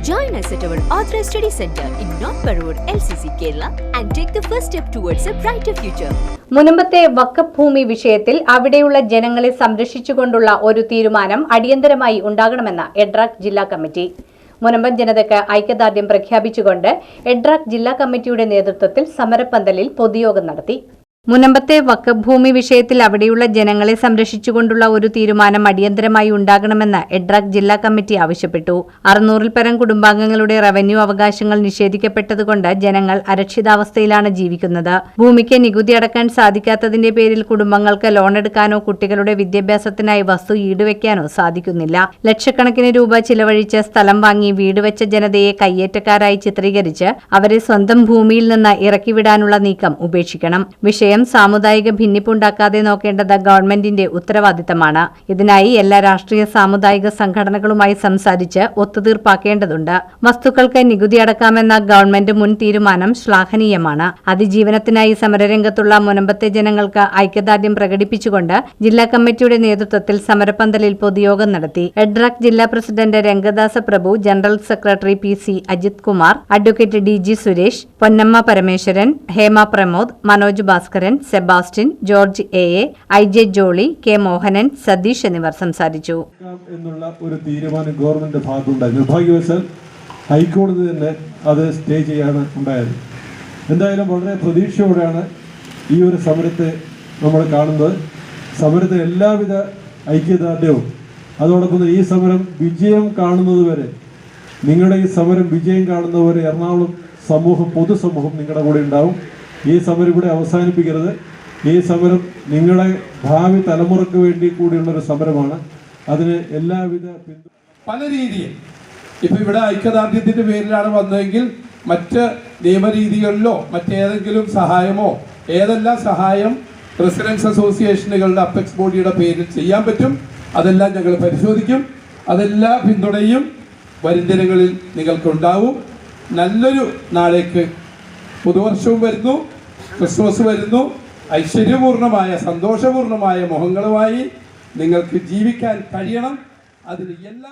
Join us at our Authorized Study Center in North Parur, LCC, Kerala, and take the first step towards a brighter future. മുനമ്പത്തെ വക്കഫ് ഭൂമി വിഷയത്തിൽ അവിടെയുള്ള ജനങ്ങളെ സംരക്ഷിച്ചുകൊണ്ടുള്ള ഒരു തീരുമാനം അടിയന്തരമായി ഉണ്ടാകണമെന്ന് എഡ്രാക് ജില്ലാ കമ്മിറ്റി മുനമ്പം ജനതയ്ക്ക് ഐക്യദാർഢ്യം പ്രഖ്യാപിച്ചുകൊണ്ട് എഡ്രാക് ജില്ലാ കമ്മിറ്റിയുടെ നേതൃത്വത്തിൽ സമരപ്പന്തലിൽ പൊതുയോഗം നടത്തി മുനമ്പത്തെ വക്കഭൂമി വിഷയത്തിൽ അവിടെയുള്ള ജനങ്ങളെ സംരക്ഷിച്ചുകൊണ്ടുള്ള ഒരു തീരുമാനം അടിയന്തരമായി ഉണ്ടാകണമെന്ന് എഡ്രാക് ജില്ലാ കമ്മിറ്റി ആവശ്യപ്പെട്ടു. അറുന്നൂറിൽ പരം കുടുംബാംഗങ്ങളുടെ റവന്യൂ അവകാശങ്ങൾ നിഷേധിക്കപ്പെട്ടതുകൊണ്ട് ജനങ്ങൾ അരക്ഷിതാവസ്ഥയിലാണ് ജീവിക്കുന്നത്. ഭൂമിക്ക് നികുതി അടക്കാൻ സാധിക്കാത്തതിന്റെ പേരിൽ കുടുംബങ്ങൾക്ക് ലോൺ എടുക്കാനോ കുട്ടികളുടെ വിദ്യാഭ്യാസത്തിനായി വസ്തു ഈടുവെക്കാനോ സാധിക്കുന്നില്ല. ലക്ഷക്കണക്കിന് രൂപ ചിലവഴിച്ച് സ്ഥലം വാങ്ങി വീട് വെച്ച ജനതയെ കയ്യേറ്റക്കാരായി ചിത്രീകരിച്ച് അവരെ സ്വന്തം ഭൂമിയിൽ നിന്ന് ഇറക്കിവിടാനുള്ള നീക്കം ഉപേക്ഷിക്കണം. വിഷയം സാമുദായിക ഭിന്നിപ്പുണ്ടാക്കാതെ നോക്കേണ്ടത് ഗവൺമെന്റിന്റെ ഉത്തരവാദിത്തമാണ്. ഇതിനായി എല്ലാ രാഷ്ട്രീയ സാമുദായിക സംഘടനകളുമായി സംസാരിച്ച് ഒത്തുതീർപ്പാക്കേണ്ടതുണ്ട്. വസ്തുക്കൾക്ക് നികുതി അടക്കാമെന്ന ഗവൺമെന്റ് മുൻ തീരുമാനം ശ്ലാഘനീയമാണ്. അതിജീവനത്തിനായി സമരരംഗത്തുള്ള മുനമ്പത്തെ ജനങ്ങൾക്ക് ഐക്യദാർഢ്യം പ്രകടിപ്പിച്ചുകൊണ്ട് ജില്ലാ കമ്മിറ്റിയുടെ നേതൃത്വത്തിൽ സമരപ്പന്തലിൽ പൊതുയോഗം നടത്തി. എഡ്രാക് ജില്ലാ president Rangadasa Prabhu general secretary P C Ajith Kumar advocate D G Suresh Ponnamma Parameswaran Hema Pramod Manoj Bhaskaran Sebastian George A. A I. J. Jolly K. Mohanan Satheesh എന്നിവർ സംസാരിച്ചു. എന്നുള്ള ഒരു തീരുമാനം ഗവൺമെന്റ് ഭാഗത്തുണ്ടായി നിർഭാഗ്യവശാൽ ഹൈക്കോടതി തന്നെ അത് സ്റ്റേ ചെയ്യാണ് ഉണ്ടായത്. എന്തായാലും വളരെ പ്രതീക്ഷയോടെയാണ് ഈ ഒരു സമരത്തെ നമ്മൾ കാണുന്നത്. സമരത്തിന് എല്ലാവിധ ഐക്യദാർഢ്യവും അതോടൊപ്പം ഈ സമരം വിജയം കാണുന്നത് വരെ നിങ്ങളുടെ ഈ സമരം വിജയം കാണുന്നവരെ എറണാകുളം സമൂഹം പൊതുസമൂഹം നിങ്ങളുടെ കൂടെ ഉണ്ടാവും. ഈ സമരം ഇവിടെ അവസാനിപ്പിക്കരുത്. ഈ സമരം നിങ്ങളെ ഭാവി തലമുറയ്ക്ക് വേണ്ടി കൂടിയുള്ള ഒരു സമരമാണ്. അതിന് എല്ലാവിധ പിന്തുണ പല രീതിയിൽ. ഇപ്പൊ ഇവിടെ ഐക്യദാർഢ്യത്തിന്റെ പേരിലാണ് വന്നതെങ്കിൽ മറ്റ് നിയമരീതികളിലോ മറ്റേതെങ്കിലും സഹായമോ ഏതെല്ലാം സഹായം റെസിഡൻസ് അസോസിയേഷനുകളുടെ അപ്പെക്സ് ബോഡിയുടെ പേരിൽ ചെയ്യാൻ പറ്റും അതെല്ലാം ഞങ്ങൾ പരിശോധിക്കും. അതെല്ലാ പിന്തുണയും വരും ദിനങ്ങളിൽ നിങ്ങൾക്കുണ്ടാവും. നല്ലൊരു നാളേക്ക് പുതുവർഷവും വരുന്നു ക്രിസ്മസ് വരുന്നു. ഐശ്വര്യപൂർണമായ സന്തോഷപൂർണമായ മുഖങ്ങളുമായി നിങ്ങൾക്ക് ജീവിക്കാൻ കഴിയണം. അതിന് എല്ലാ